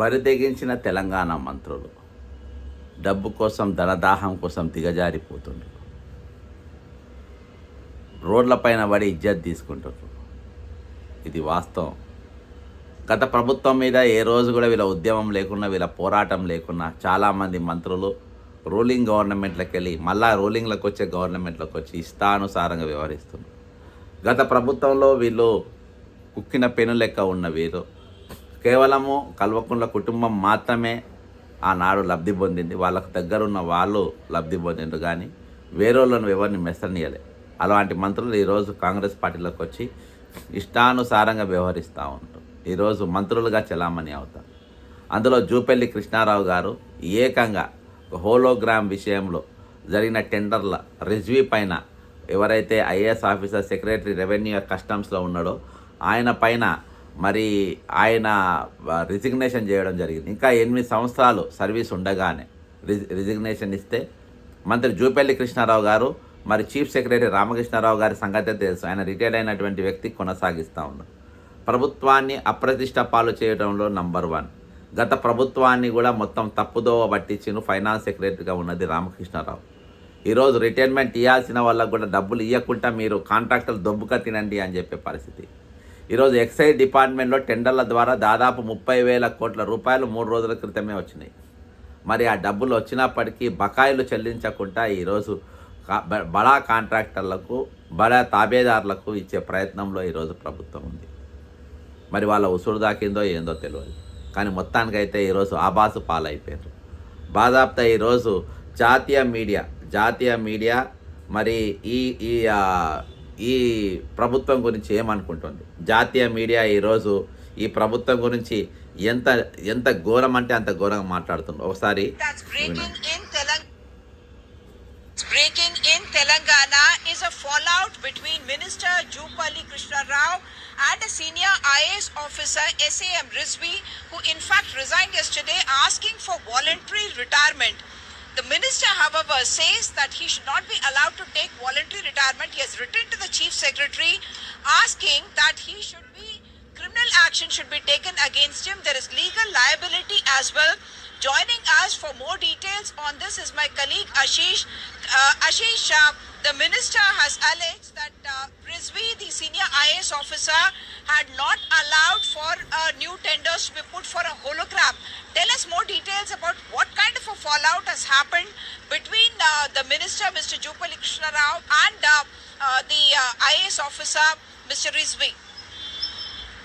బరిదెగించిన తెలంగాణ మంత్రులు డబ్బు కోసం ధనదాహం కోసం దిగజారిపోతుండ్రు. రోడ్లపైన పడి ఇజ్జత్ తీసుకుంటారు ఇది వాస్తవం. గత ప్రభుత్వం మీద ఏ రోజు కూడా వీళ్ళ ఉద్యమం లేకున్నా వీళ్ళ పోరాటం లేకున్నా చాలామంది మంత్రులు రూలింగ్ గవర్నమెంట్లకు వెళ్ళి మళ్ళా రూలింగ్లకు వచ్చే గవర్నమెంట్లకు వచ్చి ఇష్టానుసారంగా వ్యవహరిస్తున్నారు. గత ప్రభుత్వంలో వీళ్ళు కుక్కిన పెను లెక్క ఉన్న వీరు కేవలము కల్వకుంట్ల కుటుంబం మాత్రమే ఆనాడు లబ్ధి పొందింది. వాళ్ళకు దగ్గరున్న వాళ్ళు లబ్ధి పొందిండ్రు కానీ వేరేళ్ళను ఎవరిని మెసనీయలే అలాంటి మంత్రులు ఈరోజు కాంగ్రెస్ పార్టీలోకి వచ్చి ఇష్టానుసారంగా వ్యవహరిస్తూ ఉంటారు ఈరోజు మంత్రులుగా చెలామణి అవుతారు. అందులో జూపల్లి కృష్ణారావు గారు ఏకంగా హోలోగ్రామ్ విషయంలో జరిగిన టెండర్ల రిజ్వీ పైన ఎవరైతే ఐఏఎస్ ఆఫీసర్ సెక్రటరీ రెవెన్యూ కస్టమ్స్లో ఉన్నాడో ఆయన పైన మరి ఆయన రిజిగ్నేషన్ చేయడం జరిగింది. ఇంకా ఎనిమిది సంవత్సరాలు సర్వీస్ ఉండగానే రిజి రిజిగ్నేషన్ ఇస్తే మంత్రి జూపల్లి కృష్ణారావు గారు మరి చీఫ్ సెక్రటరీ రామకృష్ణారావు గారి సంగతి తెలుసు. ఆయన రిటైర్డ్ అయినటువంటి వ్యక్తి కొనసాగిస్తూ ఉన్నారు ప్రభుత్వాన్ని అప్రతిష్ట పాలు చేయడంలో నంబర్ వన్ గత ప్రభుత్వాన్ని కూడా మొత్తం తప్పుదోవ పట్టించిన ఫైనాన్స్ సెక్రటరీగా ఉన్నది రామకృష్ణారావు. ఈరోజు రిటైర్మెంట్ ఇవ్వాల్సిన వాళ్ళకు కూడా డబ్బులు ఇవ్వకుండా మీరు కాంట్రాక్టర్లు దొబ్బుక తినండి అని చెప్పే పరిస్థితి. ఈరోజు ఎక్సైజ్ డిపార్ట్మెంట్లో టెండర్ల ద్వారా దాదాపు ముప్పై వేల కోట్ల రూపాయలు మూడు రోజుల క్రితమే వచ్చినాయి. మరి ఆ డబ్బులు వచ్చినప్పటికీ బకాయిలు చెల్లించకుండా ఈరోజు బడా కాంట్రాక్టర్లకు బడా తాబేదారులకు ఇచ్చే ప్రయత్నంలో ఈరోజు ప్రభుత్వం ఉంది. మరి వాళ్ళ ఉసురు దాకిందో ఏందో తెలియదు కానీ మొత్తానికైతే ఈరోజు ఆబాసు పాలైపోయారు బాధాప్తా ఈరోజు జాతీయ మీడియా జాతీయ మీడియా మరి ఈ ఈ ఈ ప్రభుత్వం గురించి ఏమనుకుంటుంది జాతీయ మీడియా ఈరోజు ఈ ప్రభుత్వం గురించి ఎంత ఎంత ఘోరం అంటే అంత ఘోరంగా మాట్లాడుతుంది ఒకసారి breaking in Telangana. Is a fallout between Minister Jupalli Krishna Rao and a senior IAS officer SAM Rizvi, who in fact resigned yesterday asking for voluntary retirement. The minister, however, says that he should not be allowed to take voluntary retirement. He has written to the chief secretary asking that he should be criminal action should be taken against him. There is legal liability as well. Joining us for more details on this is my colleague Ashish. Uh, Ashish, uh, the minister has alleged that uh, Rizvi, the senior IAS officer, had not allowed for uh, new tenders to be put for a hologram. Tell us more details about what kind of a fallout has happened between uh, the minister, Mr. Krishna Rao, and uh, uh, the uh, IAS officer, Mr. Rizvi.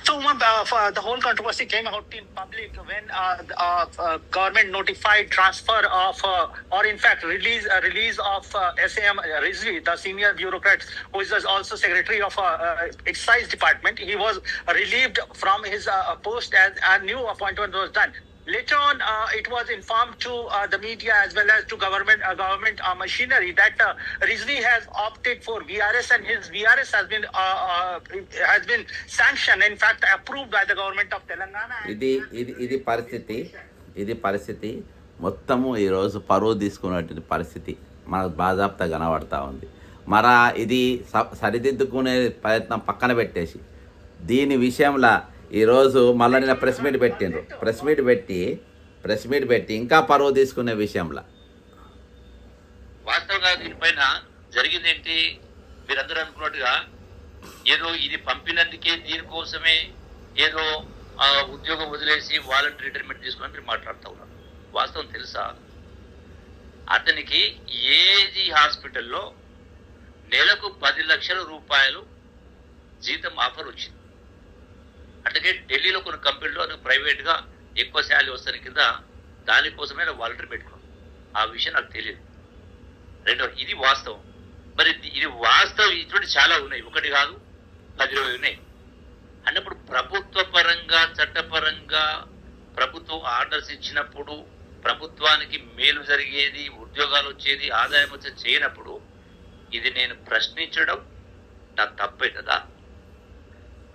So, uh, the whole controversy came out in public when uh, the, uh, uh, government notified transfer of, uh, or in fact, release uh, release of uh, SAM Rizvi, the senior bureaucrat who is also secretary of uh, uh, excise department. He was relieved from his uh, post as a new appointment was done. Later on, uh, it was informed to uh, the media as well as to government uh, government uh, machinery that uh, Rizvi has opted for VRS and his VRS has been uh, uh, has been sanctioned, in fact, approved by the government of Telangana. ఇది ఇది ఇది పరిస్థితి ఇది పరిస్థితి మొత్తము ఈరోజు పరువు తీసుకున్నటువంటి పరిస్థితి మనకు బాధాప్త కనబడతా ఉంది మరా ఇది సరిదిద్దుకునే ప్రయత్నం పక్కన పెట్టేసి దీని విషయంలో ఈరోజు మళ్ళీ నిన్న ప్రెస్ మీట్ పెట్టిండ్రు. ప్రెస్ మీట్ పెట్టి ప్రెస్ మీట్ పెట్టి ఇంకా పరువు తీసుకునే విషయంలో. వాస్తవంగా దీనిపైన జరిగింది ఏంటి మీరందరూ అనుకున్నట్టుగా ఏదో ఇది పంపినందుకే దీనికోసమే ఏదో ఆ ఉద్యోగం వదిలేసి వాలంటరీ రిటైర్మెంట్ తీసుకుని మీరు మాట్లాడుతూ ఉన్నారు. వాస్తవం తెలుసా? అతనికి ఏజీ హాస్పిటల్లో నెలకు పది లక్షల రూపాయలు జీతం ఆఫర్ వచ్చింది. అంటే ఢిల్లీలో కొన్ని కంపెనీలు ప్రైవేట్గా ఎక్కువ శాలరీ వస్తాను కింద దానికోసమే వాలంటీర్ పెట్టుకున్నాం. ఆ విషయం నాకు తెలియదు. రెండో ఇది వాస్తవం. మరి ఇది- ఇది వాస్తవం ఇటువంటి చాలా ఉన్నాయి. ఒకటి కాదు పది ఇరవై ఉన్నాయి. అన్నప్పుడు ప్రభుత్వ పరంగా చట్టపరంగా ప్రభుత్వం ఆర్డర్స్ ఇచ్చినప్పుడు ప్రభుత్వానికి మేలు జరిగేది ఉద్యోగాలు వచ్చేది ఆదాయం వచ్చేది చేయనప్పుడు ఇది నేను ప్రశ్నించడం నా తప్పవుతుందా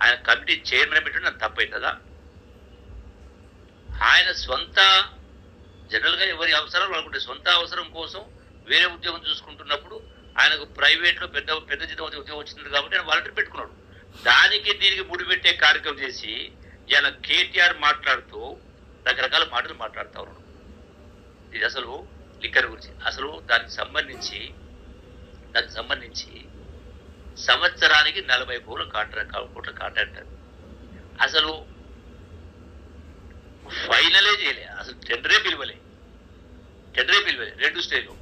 ఆయన కమిటీ చైర్మన్ పెట్టడం నాకు తప్పవుతుందా ఆయన సొంత జనరల్గా ఎవరి అవసరాలు అనుకుంటే సొంత అవసరం కోసం వేరే ఉద్యోగం చూసుకుంటున్నప్పుడు ఆయనకు ప్రైవేట్లో పెద్ద పెద్ద జీతం ఉద్యోగం వచ్చింది కాబట్టి ఆయన వాలంటీర్ పెట్టుకున్నాడు. దానికి దీనికి ముడి పెట్టే కార్యక్రమం చేసి ఇలా కేటీఆర్ మాట్లాడుతూ రకరకాల మాటలు మాట్లాడుతూ ఉన్నాడు. ఇది అసలు లిక్కర్ గురించి. అసలు దానికి సంబంధించి దానికి సంబంధించి సంవత్సరానికి నలభై కోట్ల కాంట్రాక్ట్ కోట్ల కాంట్రాక్ట్ అది. అసలు ఫైనలే చేయలే. అసలు టెండరే పిలవలే. టెండరే పిలవలే. రెండు స్టేజ్లు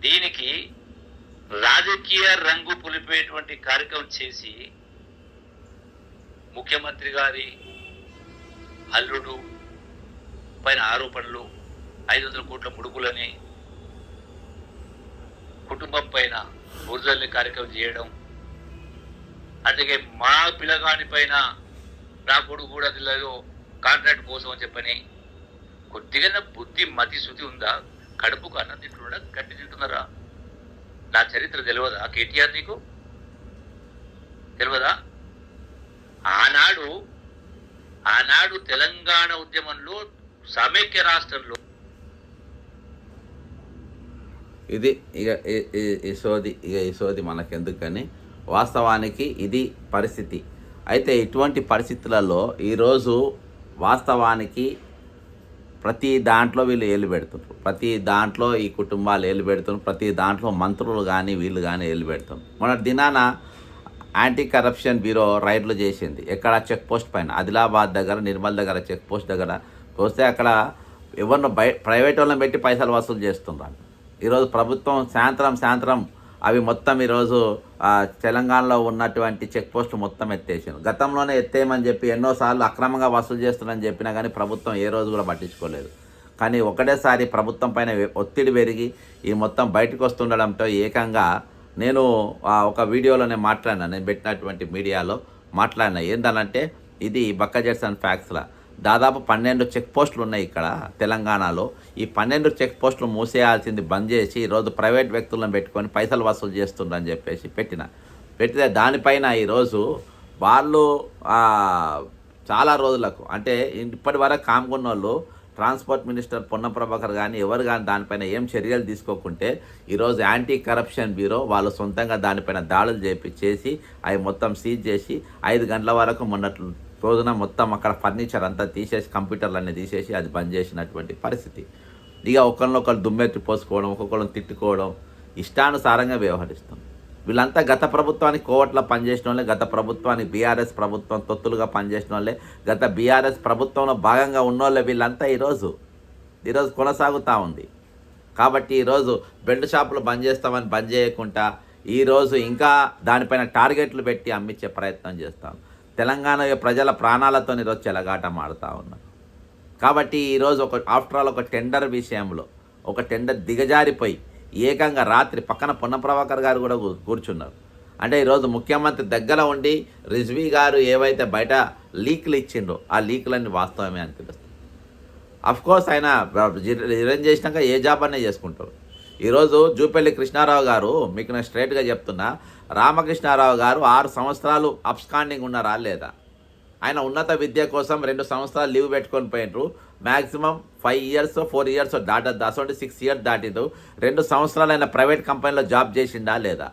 దీనికి రాజకీయ రంగు పులిపోయేటువంటి కార్యక్రమం చేసి ముఖ్యమంత్రి గారి అల్లుడు పైన ఆరోపణలు ఐదు వందల కోట్ల ముడుకులని కుటుంబం పైన బురదల్ని కార్యక్రమం చేయడం అందుకే మా పిల్లగాడి పైన నా కొడుకు కూడా తెలియదు కాంట్రాక్ట్ కోసం అని చెప్పని కొద్దిగా బుద్ధి మతి శుద్ధి ఉందా? కడుపుకు అన్నం తింటున్నాడా? గట్టి తింటున్నారా? నా చరిత్ర తెలియదా? కేటీఆర్ నీకు? తెలియదా? ఆనాడు ఆనాడు తెలంగాణ ఉద్యమంలో సమైక్య రాష్ట్రంలో ఇది ఇక ఈ- ఇక యశోది మనకెందుకు కానీ వాస్తవానికి ఇది పరిస్థితి. అయితే ఇటువంటి పరిస్థితులలో ఈరోజు వాస్తవానికి ప్రతి దాంట్లో వీళ్ళు ఏలు పెడుతున్నారు ప్రతి దాంట్లో ఈ కుటుంబాలు ఏలు పెడుతున్నారు ప్రతి దాంట్లో మంత్రులు కానీ వీళ్ళు కానీ ఏలు పెడుతున్నారు మన దినాన యాంటీ కరప్షన్ బ్యూరో రైడ్లు చేసింది. ఎక్కడ? చెక్ పోస్ట్ పైన. ఆదిలాబాద్ దగ్గర నిర్మల్ దగ్గర చెక్ పోస్ట్ దగ్గర వస్తే అక్కడ ఎవరినో బయ ప్రైవేట్ వాళ్ళని పెట్టి పైసలు వసూలు చేస్తున్నారు ఈరోజు ప్రభుత్వం సాయంత్రం సాయంత్రం అవి మొత్తం ఈరోజు తెలంగాణలో ఉన్నటువంటి చెక్ మొత్తం ఎత్తేసాను గతంలోనే ఎత్తేయమని చెప్పి ఎన్నోసార్లు అక్రమంగా వసూలు చేస్తున్నారని చెప్పినా కానీ ప్రభుత్వం ఏ రోజు కూడా పట్టించుకోలేదు. కానీ ఒకటేసారి ప్రభుత్వం పైన ఒత్తిడి పెరిగి ఈ మొత్తం బయటకు వస్తుండడంతో ఏకంగా నేను ఒక వీడియోలో నేను మాట్లాడినా నేను పెట్టినటువంటి మీడియాలో మాట్లాడినా. ఏందనంటే ఇది బక్క జెట్సన్ ఫ్యాక్స్లా. దాదాపు పన్నెండు చెక్ పోస్టులు ఉన్నాయి ఇక్కడ తెలంగాణలో. ఈ పన్నెండు చెక్ పోస్టులు మూసేయాల్సింది బంద్ చేసి ఈరోజు ప్రైవేట్ వ్యక్తులను పెట్టుకొని పైసలు వసూలు చేస్తుండ్రని చెప్పేసి పెట్టిన. పెట్టితే దానిపైన ఈరోజు వాళ్ళు చాలా రోజులకు అంటే ఇప్పటి వరకు కామ్కున్న వాళ్ళు ట్రాన్స్పోర్ట్ మినిస్టర్ పొన్న ప్రభాకర్ కానీ ఎవరు కానీ దానిపైన ఏం చర్యలు తీసుకోకుంటే ఈరోజు యాంటీ కరప్షన్ బ్యూరో వాళ్ళు సొంతంగా దానిపైన దాడులు చేపి చేసి అవి మొత్తం సీజ్ చేసి ఐదు గంటల వరకు మొన్నట్లు రోజున మొత్తం అక్కడ ఫర్నిచర్ అంతా తీసేసి కంప్యూటర్లన్నీ తీసేసి అది బంద్ చేసినటువంటి పరిస్థితి. ఇక ఒకరినొకరు దుమ్మెత్తి పోసుకోవడం ఒక్కొక్కరిని తిట్టుకోవడం ఇష్టానుసారంగా వ్యవహరిస్తుంది. వీళ్ళంతా గత ప్రభుత్వానికి కోవట్ల పనిచేసిన వాళ్ళే గత ప్రభుత్వానికి బీఆర్ఎస్ ప్రభుత్వం తొత్తులుగా పనిచేసిన వాళ్ళే గత బీఆర్ఎస్ ప్రభుత్వంలో భాగంగా ఉన్నోళ్ళే వీళ్ళంతా ఈరోజు ఈరోజు కొనసాగుతూ ఉంది. కాబట్టి ఈరోజు బెల్ట్ షాపులు బంద్ చేస్తామని బంద్ చేయకుండా ఈరోజు ఇంకా దానిపైన టార్గెట్లు పెట్టి అమ్మించే ప్రయత్నం చేస్తాం. తెలంగాణ ప్రజల ప్రాణాలతో ఈరోజు చెలగాటం ఆడుతూ ఉన్నారు. కాబట్టి ఈరోజు ఒక ఆఫ్టర్ ఆల్ ఒక టెండర్ విషయంలో ఒక టెండర్ దిగజారిపోయి ఏకంగా రాత్రి పక్కన పొన్నప్రభాకర్ గారు కూడా కూర్చున్నారు. అంటే ఈరోజు ముఖ్యమంత్రి దగ్గర ఉండి రిజ్వీ గారు ఏవైతే బయట లీక్లు ఇచ్చిండ్రో ఆ లీకులన్నీ వాస్తవమే అని తెలుస్తుంది. అఫ్ కోర్స్ ఆయన రిజైన్ చేసినాక ఏ జాబ్ అనే చేసుకుంటారు. ఈరోజు జూపల్లి కృష్ణారావు గారు మీకు నేను స్ట్రైట్గా చెప్తున్నా రామకృష్ణారావు గారు ఆరు సంవత్సరాలు అప్స్కాండింగ్ ఉన్నారా లేదా ఆయన ఉన్నత విద్య కోసం రెండు సంవత్సరాలు లీవ్ పెట్టుకొని పోయినరు maximum five years four years దాటద్దు. అసలు సిక్స్ ఇయర్స్ దాటిండు. రెండు సంవత్సరాలు ఆయన ప్రైవేట్ కంపెనీలో జాబ్ చేసిండా లేదా?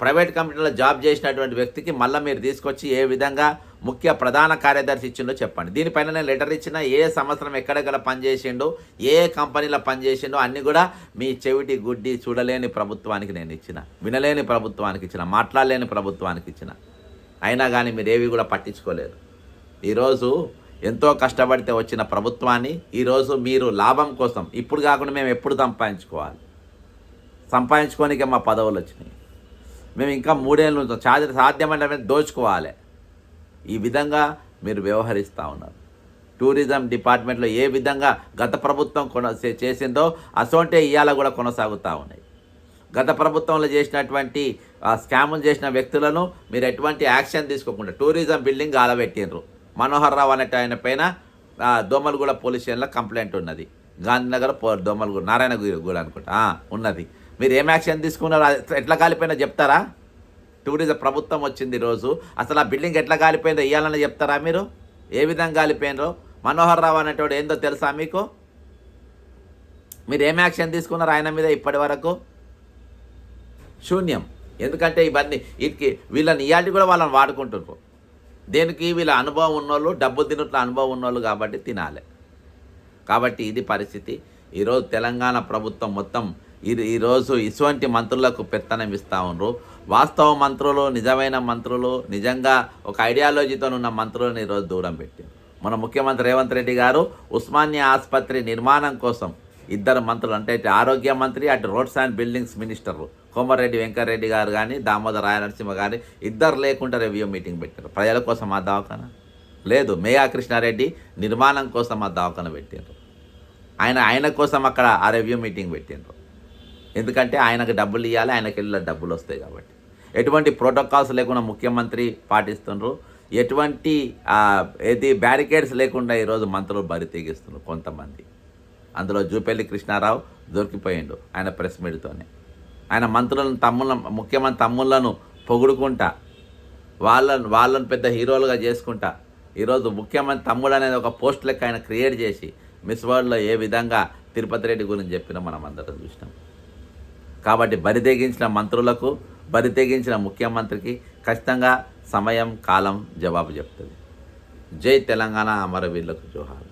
ప్రైవేట్ కంపెనీలో జాబ్ చేసినటువంటి వ్యక్తికి మళ్ళీ మీరు తీసుకొచ్చి ఏ విధంగా ముఖ్య ప్రధాన కార్యదర్శి ఇచ్చిండో చెప్పండి. దీనిపైన నేను లెటర్ ఇచ్చిన ఏ సంవత్సరం ఎక్కడెక్కడ పనిచేసిండో ఏ కంపెనీలో పనిచేసిండో అన్నీ కూడా మీ చెవిటి గుడ్డి చూడలేని ప్రభుత్వానికి నేను ఇచ్చిన. వినలేని ప్రభుత్వానికి ఇచ్చిన. మాట్లాడలేని ప్రభుత్వానికి ఇచ్చిన. అయినా కానీ మీరు ఏవి కూడా పట్టించుకోలేదు. ఈరోజు ఎంతో కష్టపడితే వచ్చిన ప్రభుత్వాన్ని ఈరోజు మీరు లాభం కోసం ఇప్పుడు కాకుండా మేము ఎప్పుడు సంపాదించుకోవాలి? సంపాదించుకోనికే మా పదవులు వచ్చినాయి మేము ఇంకా మూడేళ్ళు నుంచి సాధ్య సాధ్యమైన దోచుకోవాలి. ఈ విధంగా మీరు వ్యవహరిస్తూ ఉన్నారు. టూరిజం డిపార్ట్మెంట్లో ఏ విధంగా గత ప్రభుత్వం కొన చేసిందో అసోంటే ఇవాళ కూడా కొనసాగుతూ ఉన్నాయి. గత ప్రభుత్వంలో చేసినటువంటి స్కాములు చేసిన వ్యక్తులను మీరు ఎటువంటి యాక్షన్ తీసుకోకుండా టూరిజం బిల్డింగ్ ఆలబెట్టిండ్రు. మనోహర్ రావు అనేట ఆయన పైన దోమలగూడ పోలీస్ స్టేషన్లో కంప్లైంట్ ఉన్నది. గాంధీనగర్ పో దోమలగూడ నారాయణగూడ అనుకుంటా ఉన్నది. మీరు ఏం యాక్షన్ తీసుకున్నారో ఎట్లా కాలిపోయినా చెప్తారా? టూరిజం ప్రభుత్వం వచ్చింది ఈరోజు. అసలు ఆ బిల్డింగ్ ఎట్లా కాలిపోయిందో ఇవ్వాలని చెప్తారా మీరు? ఏ విధంగా కాలిపోయినరో మనోహర్ రావు అనేటోడు ఏందో తెలుసా మీకు? మీరు ఏం యాక్షన్ తీసుకున్నారు ఆయన మీద ఇప్పటి వరకు? శూన్యం. ఎందుకంటే ఇవన్నీ వీటికి వీళ్ళని ఇయాటి కూడా వాళ్ళని వాడుకుంటున్నారు దేనికి? వీళ్ళ అనుభవం ఉన్నోళ్ళు డబ్బు తినట్ల అనుభవం ఉన్నోళ్ళు కాబట్టి తినాలి. కాబట్టి ఇది పరిస్థితి. ఈరోజు తెలంగాణ ప్రభుత్వం మొత్తం ఈ ఈరోజు ఇటువంటి మంత్రులకు పెత్తనం ఇస్తూ ఉన్నారు వాస్తవ మంత్రులు నిజమైన మంత్రులు నిజంగా ఒక ఐడియాలజీతో ఉన్న మంత్రులను ఈరోజు దూరం పెట్టారు. మన ముఖ్యమంత్రి రేవంత్ రెడ్డి గారు ఉస్మానియా ఆసుపత్రి నిర్మాణం కోసం ఇద్దరు మంత్రులు అంటే ఇటు ఆరోగ్య మంత్రి అటు roads and buildings minister Komareddy Venkareddy గారు కానీ దామోదర్ రాయ నరసింహ గారి ఇద్దరు లేకుండా రివ్యూ మీటింగ్ పెట్టారు. ప్రజల కోసం ఆ దవాఖాన? లేదు మేయా కృష్ణారెడ్డి నిర్మాణం కోసం ఆ దవాఖాన పెట్టారు ఆయన ఆయన కోసం అక్కడ ఆ రివ్యూ మీటింగ్ పెట్టిండ్రు. ఎందుకంటే ఆయనకు డబ్బులు ఇవ్వాలి ఆయనకి వెళ్ళి డబ్బులు వస్తాయి కాబట్టి. ఎటువంటి ప్రోటోకాల్స్ లేకుండా ముఖ్యమంత్రి పాటిస్తుండ్రు. ఎటువంటి ఏది బ్యారికేడ్స్ లేకుండా ఈరోజు మంత్రులు బరి తెగిస్తున్నారు కొంతమంది. అందులో జూపల్లి కృష్ణారావు దొరికిపోయిండు ఆయన ప్రెస్ మీట్తోనే. ఆయన మంత్రులను తమ్ముళ్ళ ముఖ్యమంత్రి తమ్ముళ్ళను పొగుడుకుంటా. వాళ్ళను వాళ్ళను పెద్ద హీరోలుగా చేసుకుంటా. ఈరోజు ముఖ్యమంత్రి తమ్ముడు అనేది ఒక పోస్ట్ లెక్క ఆయన క్రియేట్ చేసి మిస్ వరల్డ్లో ఏ విధంగా తిరుపతి రెడ్డి గురించి చెప్పినా మనం అందరం చూసినాం. కాబట్టి బరి తెగించిన మంత్రులకు బరి తెగించిన ముఖ్యమంత్రికి ఖచ్చితంగా సమయం కాలం జవాబు చెప్తుంది. జై తెలంగాణ అమరవీరులకు జోహార్.